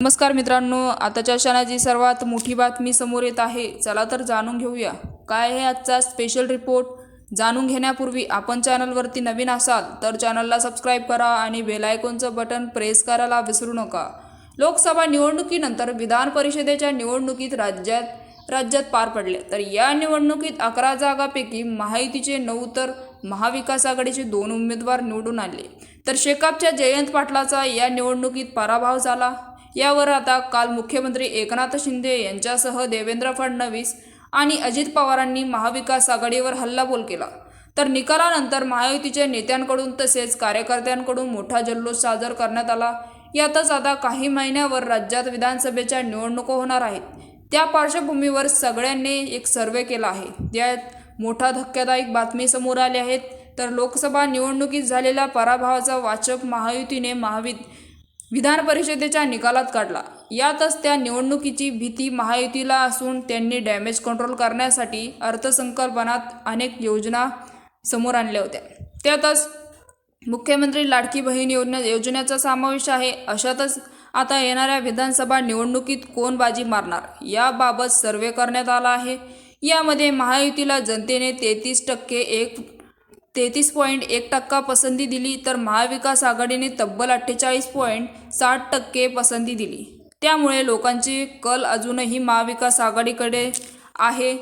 नमस्कार मित्रांनो आताच्या क्षणाची सर्वात मोठी बातमी समोर येत आहे. चला तर जाणून घेऊया. काय आहे आजचा स्पेशल रिपोर्ट जाणून घेण्यापूर्वी आपण चॅनलवरती नवीन असाल तर चॅनलला सबस्क्राईब करा आणि बेलायकोनचं बटन प्रेस करायला विसरू नका. लोकसभा निवडणुकीनंतर विधान परिषदेच्या निवडणुकीत राज्यात राज्यात पार पडले. तर या निवडणुकीत अकरा जागापैकी महायुतीचे नऊ तर महाविकास आघाडीचे दोन उमेदवार निवडून आले. तर शेकापच्या जयंत पाटलाचा या निवडणुकीत पराभव झाला. यावर आता काल मुख्यमंत्री एकनाथ शिंदे यांच्यासह देवेंद्र फडणवीस आणि अजित पवारांनी महाविकास आघाडीवर हल्लाबोल केला. तर निकालानंतर महायुतीच्या नेत्यांकडून तसेच कार्यकर्त्यांकडून मोठा जल्लोष सादर करण्यात आला. यातच आता काही महिन्यावर राज्यात विधानसभेच्या निवडणुका होणार आहेत. त्या पार्श्वभूमीवर सगळ्यांनी एक सर्वे केला आहे. त्यात मोठा धक्कादायक बातमी समोर आली आहेत तर लोकसभा निवडणुकीत झालेल्या पराभवाचा वाचक महायुतीने महाविद विधान परिषदेच्या निकालात काढला. यातच त्या निवडणुकीची भीती महायुतीला असून त्यांनी डॅमेज कंट्रोल करण्यासाठी अर्थसंकल्पनात अनेक योजना समोर आणल्या होत्या. त्यातच मुख्यमंत्री लाडकी बहीण योजना योजनेचा समावेश आहे. अशातच आता येणाऱ्या विधानसभा निवडणुकीत कोण बाजी मारणार? याबाबत सर्वे करण्यात आला आहे. यामध्ये महायुतीला जनतेने तेहतीस टक्के एक तेहतीस पॉईंट एक टक्का पसंती दिली तर महाविकास आघाडीने तब्बल अठ्ठेचाळीस पॉईंट साठ टक्के पसंती दिली. त्यामुळे लोकांची कल अजूनही महाविकास आघाडीकडे आहे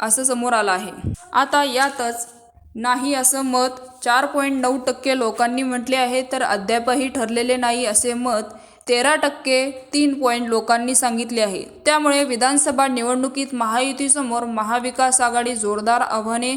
असं समोर आलं आहे. आता यातच नाही असं मत चार पॉईंट नऊ टक्के लोकांनी म्हटले आहे तर अद्यापही ठरलेले नाही असे मत तेरा टक्के तीन पॉईंट लोकांनी सांगितले आहे. त्यामुळे विधानसभा निवडणुकीत महायुतीसमोर महाविकास आघाडी जोरदार आव्हाने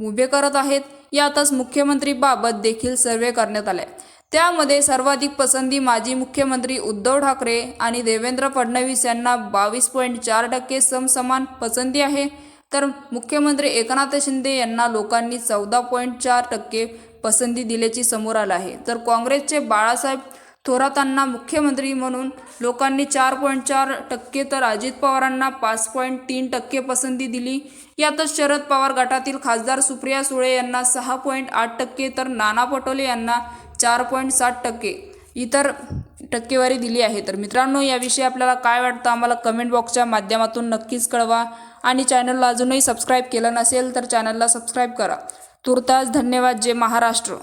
उभे करत आहेत. यातच मुख्यमंत्रीबाबत देखील सर्वे करण्यात आले त्यामध्ये सर्वाधिक पसंती माजी मुख्यमंत्री उद्धव ठाकरे आणि देवेंद्र फडणवीस यांना बावीस पॉईंट चार टक्के समसमान पसंती आहे. तर मुख्यमंत्री एकनाथ शिंदे यांना लोकांनी चौदा पॉईंट चार टक्के पसंती दिल्याची समोर आलं आहे. तर काँग्रेसचे बाळासाहेब थोरातांना मुख्यमंत्री म्हणून लोकांनी चार पॉईंट चार टक्के तर अजित पवारांना पाच पॉईंट तीन टक्के पसंती दिली. यातच शरद पवार गटातील खासदार सुप्रिया सुळे यांना सहा पॉईंट आठ टक्के तर नाना पटोले यांना चार पॉईंट सात टक्के इतर टक्केवारी दिली आहे. तर मित्रांनो याविषयी आपल्याला काय वाटतं आम्हाला कमेंट बॉक्सच्या माध्यमातून नक्कीच कळवा. आणि चॅनलला अजूनही सबस्क्राईब केलं नसेल तर चॅनलला सबस्क्राईब करा. तुर्तास धन्यवाद. जय महाराष्ट्र.